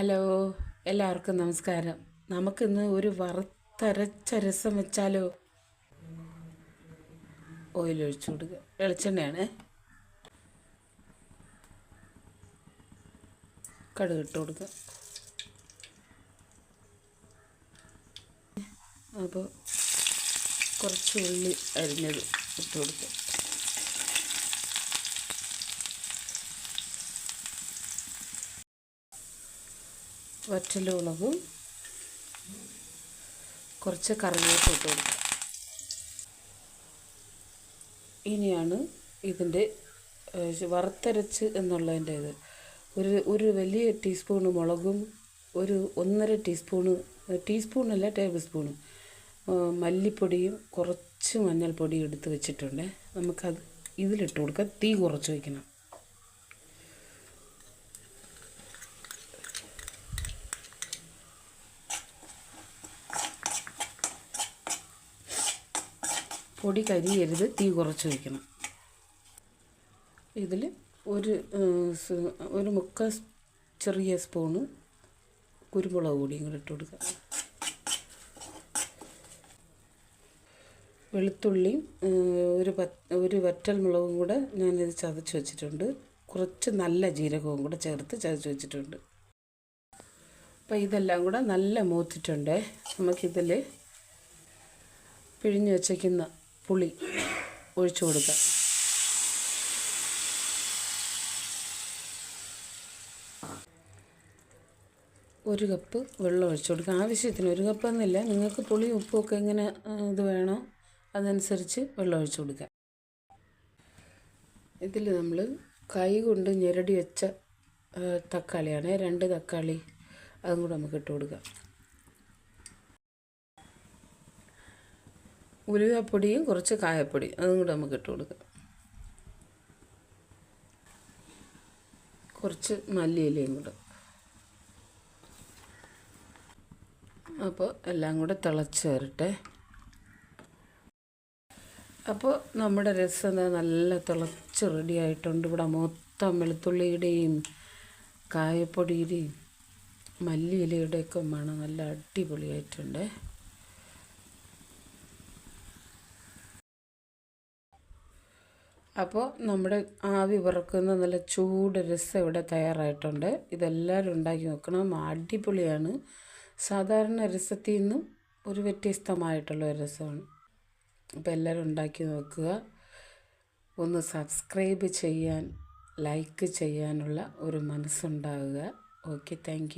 Hello എല്ലാവർക്കും നമസ്കാരം. നമുക്കിന്ന് ഒരു വറുത്തരച്ച രസം വെച്ചാലോ? ഓയിലൊഴിച്ചു കൊടുക്കുക വെളിച്ചെണ്ണയാണ്. കടുക് ഇട്ട് കൊടുക്കുക അപ്പോൾ കുറച്ച് ഉള്ളി അരിഞ്ഞത് ഇട്ട് കൊടുക്കുക വറ്റലുളകും കുറച്ച് കറിവേപ്പ് കൊടുക്കുക ഇനിയാണ് ഇതിന്റെ വറുത്തരച്ച് എന്നുള്ളതിന്റെ ഇത്. ഒരു ഒരു വലിയ ടീസ്പൂണ് മുളകും ഒരു ഒന്നര ടീസ്പൂണ് ടീസ്പൂണല്ല ടേബിൾ സ്പൂണ് മല്ലിപ്പൊടിയും കുറച്ച് മഞ്ഞൾപ്പൊടിയും എടുത്ത് വെച്ചിട്ടുണ്ട്. നമുക്കത് ഇതിലിട്ട് കൊടുക്കാം. തീ കുറച്ച് വയ്ക്കണം പൊടി കരിയരുത് തീ കുറച്ച് വയ്ക്കണം ഇതിൽ ഒരു ഒരു മുക്ക ചെറിയ സ്പൂണ് കുരുമുളക് പൊടിയും കൂടെ ഇട്ട് കൊടുക്കുക. വെളുത്തുള്ളിയും ഒരു ഒരു വറ്റൽ മുളകും കൂടെ ഞാനിത് ചതച്ച് വെച്ചിട്ടുണ്ട്. കുറച്ച് നല്ല ജീരകവും കൂടെ ചേർത്ത് ചതച്ച് വെച്ചിട്ടുണ്ട്. അപ്പോൾ ഇതെല്ലാം കൂടെ നല്ല മൂത്തിട്ടുണ്ട്. നമുക്കിതിൽ പിഴിഞ്ഞ് വെച്ചേക്കുന്ന പുളി ഒഴിച്ചു കൊടുക്കുക. ഒരു കപ്പ് വെള്ളം ഒഴിച്ചു കൊടുക്കുക. ആവശ്യത്തിന് ഒരു കപ്പ് എന്നില്ല നിങ്ങൾക്ക് പുളി ഉപ്പുമൊക്കെ എങ്ങനെ ഇത് വേണോ അതനുസരിച്ച് വെള്ളം ഒഴിച്ചു കൊടുക്കുക. ഇതിൽ നമ്മൾ കൈ കൊണ്ട് ഞെരടി വെച്ച തക്കാളിയാണ്. രണ്ട് തക്കാളി അതും കൂടെ നമുക്ക് ഇട്ട് കൊടുക്കാം. ഉലുവപ്പൊടിയും കുറച്ച് കായപ്പൊടി അതും കൂടെ നമുക്ക് ഇട്ട് കൊടുക്കാം. കുറച്ച് മല്ലിയിലയും കൂടെ. അപ്പോൾ എല്ലാം കൂടെ തിളച്ച് വരട്ടെ. അപ്പോൾ നമ്മുടെ രസം നല്ല തിളച്ച് റെഡി ആയിട്ടുണ്ട്. ഇവിടെ മൊത്തം വെളുത്തുള്ളിയുടെയും കായപ്പൊടിയുടെയും മല്ലിയിലയുടെയൊക്കെ മണം നല്ല അടിപൊളിയായിട്ടുണ്ട്. അപ്പോൾ നമ്മുടെ ആവി പറക്കുന്ന നല്ല ചൂട് രസം ഇവിടെ തയ്യാറായിട്ടുണ്ട്. ഇതെല്ലാവരും ഉണ്ടാക്കി നോക്കണം. അടിപൊളിയാണ്. സാധാരണ രസത്തിൽ നിന്നും ഒരു വ്യത്യസ്തമായിട്ടുള്ള ഒരു രസമാണ്. അപ്പോൾ എല്ലാവരും ഉണ്ടാക്കി നോക്കുക. ഒന്ന് സബ്സ്ക്രൈബ് ചെയ്യാൻ ലൈക്ക് ചെയ്യാനുള്ള ഒരു മനസ്സുണ്ടാവുക. Okay thank